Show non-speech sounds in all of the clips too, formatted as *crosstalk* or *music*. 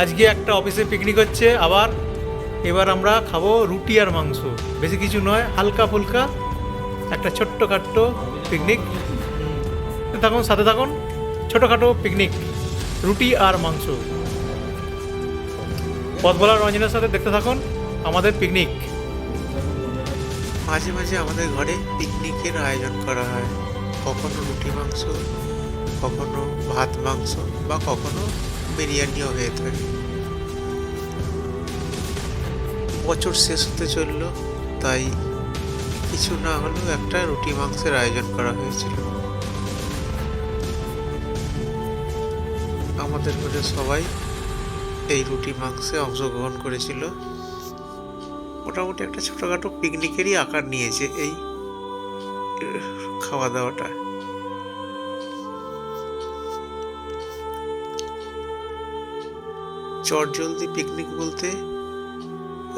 আজকে একটা অফিসে পিকনিক হচ্ছে, আবার এবার আমরা খাব রুটি আর মাংস। বেশি কিছু নয়, হালকা ফুলকা একটা ছোট্ট খাট্টো পিকনিক থাকুন, সাথে থাকুন, ছোটোখাটো পিকনিক রুটি আর মাংস। পথবলা রঞ্জনের সাথে দেখতে থাকুন আমাদের পিকনিক মাঝে মাঝে আমাদের ঘরে পিকনিকের আয়োজন করা হয়। কখনো রুটি মাংস, কখনো ভাত মাংস বা কখনো বিরিয়ানিও হয়ে থাকে। বছর শেষ হতে চলল, তাই কিছু না হলেও একটা রুটি মাংসের আয়োজন করা হয়েছিল। আমাদের ঘরে সবাই এই রুটি মাংসে অংশগ্রহণ করেছিল। মোটামুটি একটা ছোটোখাটো পিকনিকেরই আকার নিয়েছে এই খাওয়া দাওয়াটা। চট জলদি পিকনিক বলতে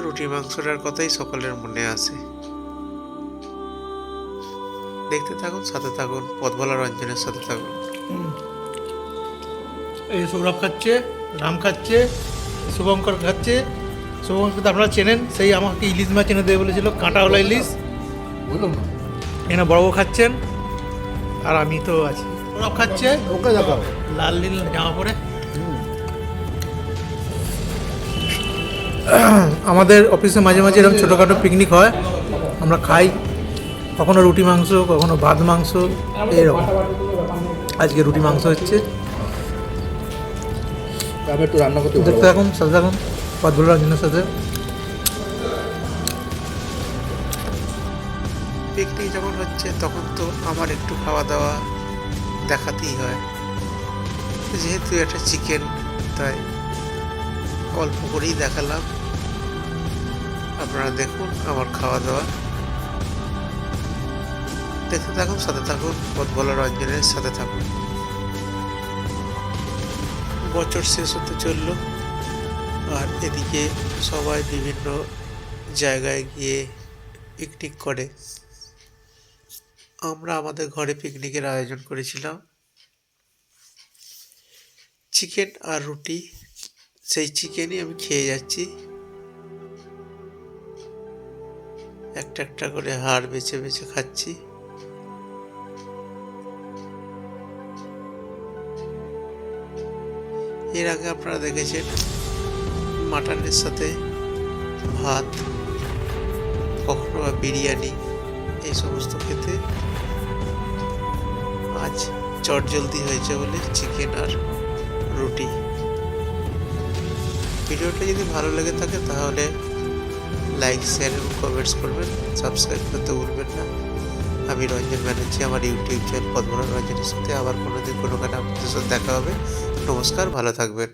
রুটি মাংসটার কথাই সকলের মনে আসে দেখতে থাকুন সাথে থাকুন পথভোলা রঞ্জনের সাথে থাকুন। এই সৌরভ খাচ্ছে রাম খাচ্ছে শুভঙ্কর খাচ্ছে শুভঙ্কর তো আপনারা চেনেন সেই আমাকে ইলিশ মাছ এনে দেবে বলেছিল কাঁটাওয়ালা ইলিশ। বললাম না এনে বড় খাচ্ছেন আর আমি তো আছি। সৌরভ খাচ্ছে ওকে দেখাও। লাল নীল জামা পরে। *clears throat* আমাদের অফিসে মাঝে মাঝে এরকম ছোটোখাটো পিকনিক হয়। আমরা খাই। কখনো রুটি মাংস কখনো ভাত মাংস এরকম আজকে রুটি মাংস হচ্ছে। একটু রান্না করতে দেখতে থাকুন সাথে থাকুন পদ্মুল রঞ্জনের সাথে। পিকনিক যখন হচ্ছে তখন তো আমার একটু খাওয়া দাওয়া দেখাতেই হয়। যেহেতু এটা চিকেন তাই অল্প করেই দেখালাম। আপনারা দেখুন আমার খাওয়া দাওয়া দেখতে থাকুন, সাথে থাকুন পথবলা রঞ্জনের সাথে থাকুন। বছর শেষ হতে চলল, আর এদিকে সবাই বিভিন্ন জায়গায় গিয়ে পিকনিক করে। আমরা আমাদের ঘরে পিকনিকের আয়োজন করেছিলাম। চিকেন আর রুটি, সেই চিকেনই আমি খেয়ে যাচ্ছি। একটা একটা করে হাড় বেছে বেছে খাচ্ছি। এর আগে আপনারা দেখেছেন মাটনের সাথে ভাত, কখনো বা বিরিয়ানি, এই সমস্ত খেতে। আজ চট জলদি হয়েছে বলে চিকেন আর রুটি। ভিডিওটা যদি ভালো লেগে থাকে তাহলে লাইক শেয়ার এবং কমেন্টস করবেন। সাবস্ক্রাইব করতে ভুলবেন না। আমি রঞ্জন ব্যানার্জি, আমার ইউটিউব চ্যানেল পদ্মনাথ রঞ্জনের সাথে আবার কোনোদিন গান আপনাদের সাথে দেখা হবে। নমস্কার, ভালো থাকবেন।